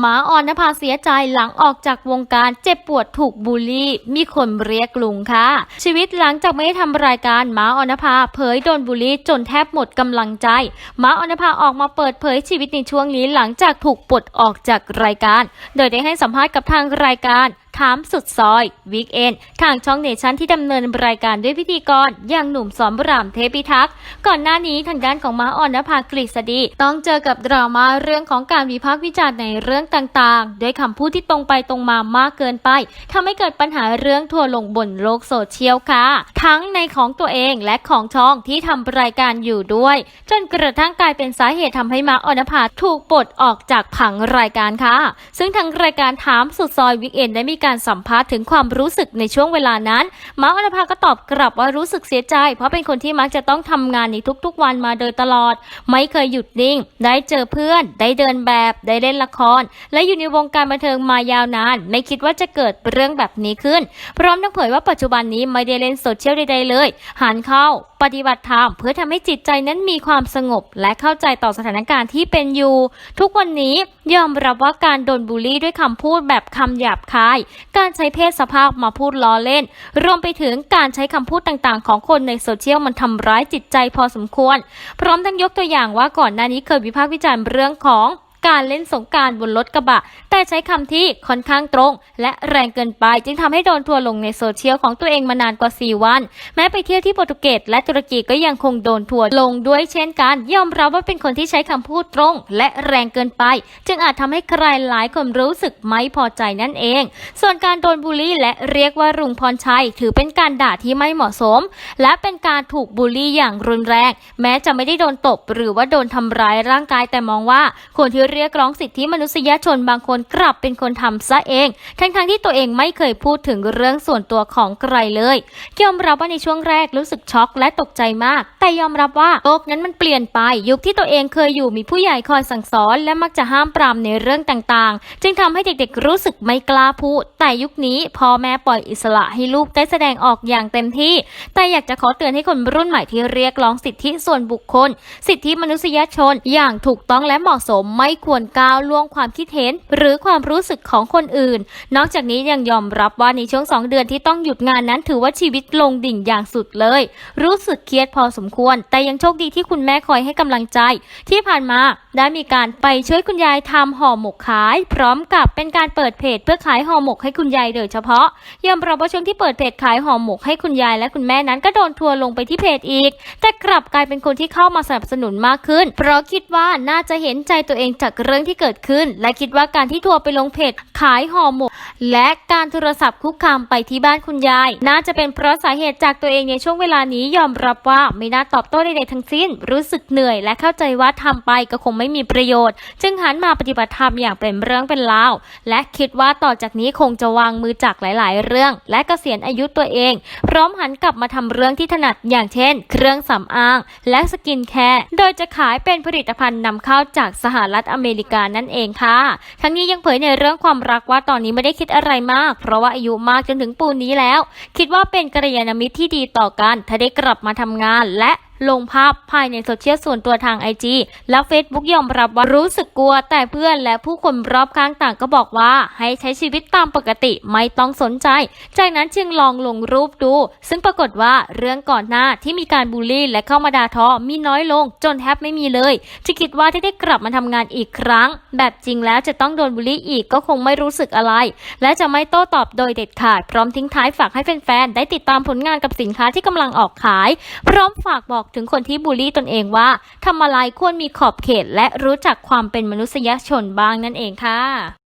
หมาออนนภาเสียใจหลังออกจากวงการเจ็บปวดถูกบูลลี่ มีคนเรียกลุงค่ะ ชีวิตหลังจากไม่ได้ทำรายการหมาออนนภาเผยโดนบูลลี่จนแทบหมดกำลังใจหมาออนนภาออกมาเปิดเผยชีวิตในช่วงนี้หลังจากถูกปลดออกจากรายการ โดยได้ให้สัมภาษณ์กับทางรายการ ถามสุดซอยวิกเอนทางช่องเนชั่นที่ดำเนินรายการด้วยพิธีกรอย่างหนุ่มสอนรามเทพิทักษ์ก่อนหน้านี้ทางด้านของม้าอ่อนนภากฤษฎีต้องเจอกับดราม่าเรื่องของการวิพากษ์วิจารณ์ในเรื่องต่างๆ ด้วยคำพูดที่ตรงไปตรงมามากเกินไปทำให้เกิดปัญหาเรื่องทัวลงบนโลกโซเชียลค่ะ ทั้งในของตัวเองและของช่องที่ทำรายการอยู่ด้วย จนกระทั่งกลายเป็นสาเหตุทำให้ม้าอ่อนนภาถูกปลดออกจากผังรายการค่ะ ซึ่งทางรายการถามสุดซอยวิกเอนได้มีการการสัมภาษณ์ถึงความรู้สึกในช่วงเวลานั้น มาร์คออนภาก็ตอบกลับว่ารู้สึกเสียใจ เพราะเป็นคนที่มักจะต้องทำงานในทุกๆวันมาโดยตลอด ไม่เคยหยุดนิ่ง ได้เจอเพื่อน ได้เดินแบบ ได้เล่นละคร และอยู่ในวงการบันเทิงมายาวนาน ไม่คิดว่าจะเกิดเรื่องแบบนี้ขึ้น พร้อมทั้งเผยว่าปัจจุบันนี้ไม่ได้เล่นโซเชียลใดๆเลย หันเข้าปฏิบัติธรรมเพื่อทำให้จิตใจนั้นมีความสงบ และเข้าใจต่อสถานการณ์ที่เป็นอยู่ ทุกวันนี้ยอมรับว่าการโดนบูลลี่ด้วยคำพูดแบบคำหยาบคาย การใช้เพศสภาพมาพูดล้อเล่น รวมไปถึงการใช้คำพูดต่างๆ ของคนในโซเชียลมันทำร้ายจิตใจพอสมควร พร้อมทั้งยกตัวอย่างว่าก่อนหน้านี้เคยวิพากษ์วิจารณ์เรื่องของ การเล่นสงการบนรถกระบะ แต่ใช้คำที่ค่อนข้างตรง และแรงเกินไปจึงทำให้โดนทัวร์ลงในโซเชียลของตัวเองมานานกว่า 4 วัน แม้ไปเที่ยวที่โปรตุเกสและตุรกีก็ยังคงโดนทัวร์ลงด้วยเช่นกัน ยอมรับว่าเป็นคนที่ใช้คำพูดตรง และแรงเกินไป จึงอาจทำให้ใครหลายคนรู้สึกไม่พอใจนั่นเอง ส่วนการโดนบูลลี่และเรียกว่ารุงพรชัย ถือเป็นการด่าที่ไม่เหมาะสม และเป็นการถูกบูลลี่อย่างรุนแรง แม้จะไม่ได้โดนตบหรือว่าโดนทำร้ายร่างกายแต่มองว่าคนที่เรียกร้องสิทธิมนุษยชนบางคนกลับเป็นคนทำซะเอง ทั้งๆทที่ตัวเองไม่เคยพูดถึงเรื่องส่วนตัวของใครเลยยอมรับว่าในช่วงแรกรู้สึกช็อกและตกใจมาก แต่ยอมรับว่าโลกนั้นมันเปลี่ยนไป ยุคที่ตัวเองเคยอยู่มีผู้ใหญ่คอยสั่งสอน และมักจะห้ามปรามในเรื่องต่างๆ จึงทำให้เด็กๆรู้สึกไม่กล้าพูด แต่ยุคนี้พ่อแม่ปล่อยอิสระให้ลูกได้แสดงออกอย่างเต็มที่ แต่อยากจะขอเตือนให้คนรุ่นใหม่ที่เรียกร้องสิทธิส่วนบุคคล สิทธิมนุษยชนอย่างถูกต้องและเหมาะสมไม่ควรก้าวล่วงความคิดเห็น หรือความรู้สึกของคนอื่น นอกจากนี้ยังยอมรับว่าในช่วงสองเดือนที่ต้องหยุดงานนั้นถือว่าชีวิตลงดิ่งอย่างสุดเลย รู้สึกเครียดพอสมควร แต่ยังโชคดีที่คุณแม่คอยให้กำลังใจ ที่ผ่านมาได้มีการไปช่วยคุณยายทำห่อหมกขาย พร้อมกับเป็นการเปิดเพจเพื่อขายห่อหมกให้คุณยายโดยเฉพาะยอมรับว่าช่วงที่เปิดเพจขายห่อหมกให้คุณยายและคุณแม่นั้นก็โดนทัวร์ลงไปที่เพจอีก แต่กลับกลายเป็นคนที่เข้ามาสนับสนุนมากขึ้น เพราะคิดว่าน่าจะเห็นใจตัวเองจากากเรื่องที่เกิดขึ้น และคิดว่าการที่ทัวร์ไปลงเพจขายห่อหมก และการโทรศัพท์คุกคามไปที่บ้านคุณยาย น่าจะเป็นเพราะสาเหตุจากตัวเองในช่วงเวลานี้ยอมรับว่าไม่น่าตอบโต้ใดๆทั้งสิ้น รู้สึกเหนื่อย และเข้าใจว่าทำไปก็คงไม่มีประโยชน์ จึงหันมาปฏิบัติธรรมอย่างเป็นเรื่องเป็นราวและคิดว่าต่อจากนี้คงจะวางมือจากหลาย ๆ เรื่อง และเกษียณอายุตัวเอง พร้อมหันกลับมาทำเรื่องที่ถนัดอย่างเช่น เครื่องสำอาง และสกินแคร์โดยจะขายเป็นผลิตภัณฑ์นำเข้าจากสหรัฐออเมริกานั่นเองค่ะ ทั้งนี้ยังเผยในเรื่องความรักว่าตอนนี้ไม่ได้คิดอะไรมาก เพราะว่าอายุมากจนถึงปูนนี้แล้ว คิดว่าเป็นกัลยาณมิตรที่ดีต่อกัน ถ้าได้กลับมาทำงานและ ลงภาพภายในโซเชียลส่วนตัวทาง IG และ Facebook ยอมรับว่ารู้สึกกลัว แต่เพื่อนและผู้คนรอบข้างต่างก็บอกว่า ให้ใช้ชีวิตตามปกติไม่ต้องสนใจ จากนั้นจึงลองลงรูปดู ซึ่งปรากฏว่าเรื่องก่อนหน้าที่มีการบูลลี่และเข้ามาด่าทอมีน้อยลงจนแทบไม่มีเลยจะคิดว่าที่ได้กลับมาทำงานอีกครั้ง แบบจริงแล้วจะต้องโดนบูลลี่อีกก็คงไม่รู้สึกอะไร และจะไม่โต้ตอบโดยเด็ดขาดพร้อมทิ้งท้ายฝากให้แฟนๆได้ติดตามผลงานกับสินค้าที่กำลังออกขาย พร้อมฝากบอกถึงคนที่บูลลี่ตนเองว่าทำอะไรควรมีขอบเขตและรู้จักความเป็นมนุษยชนบ้างนั่นเองค่ะ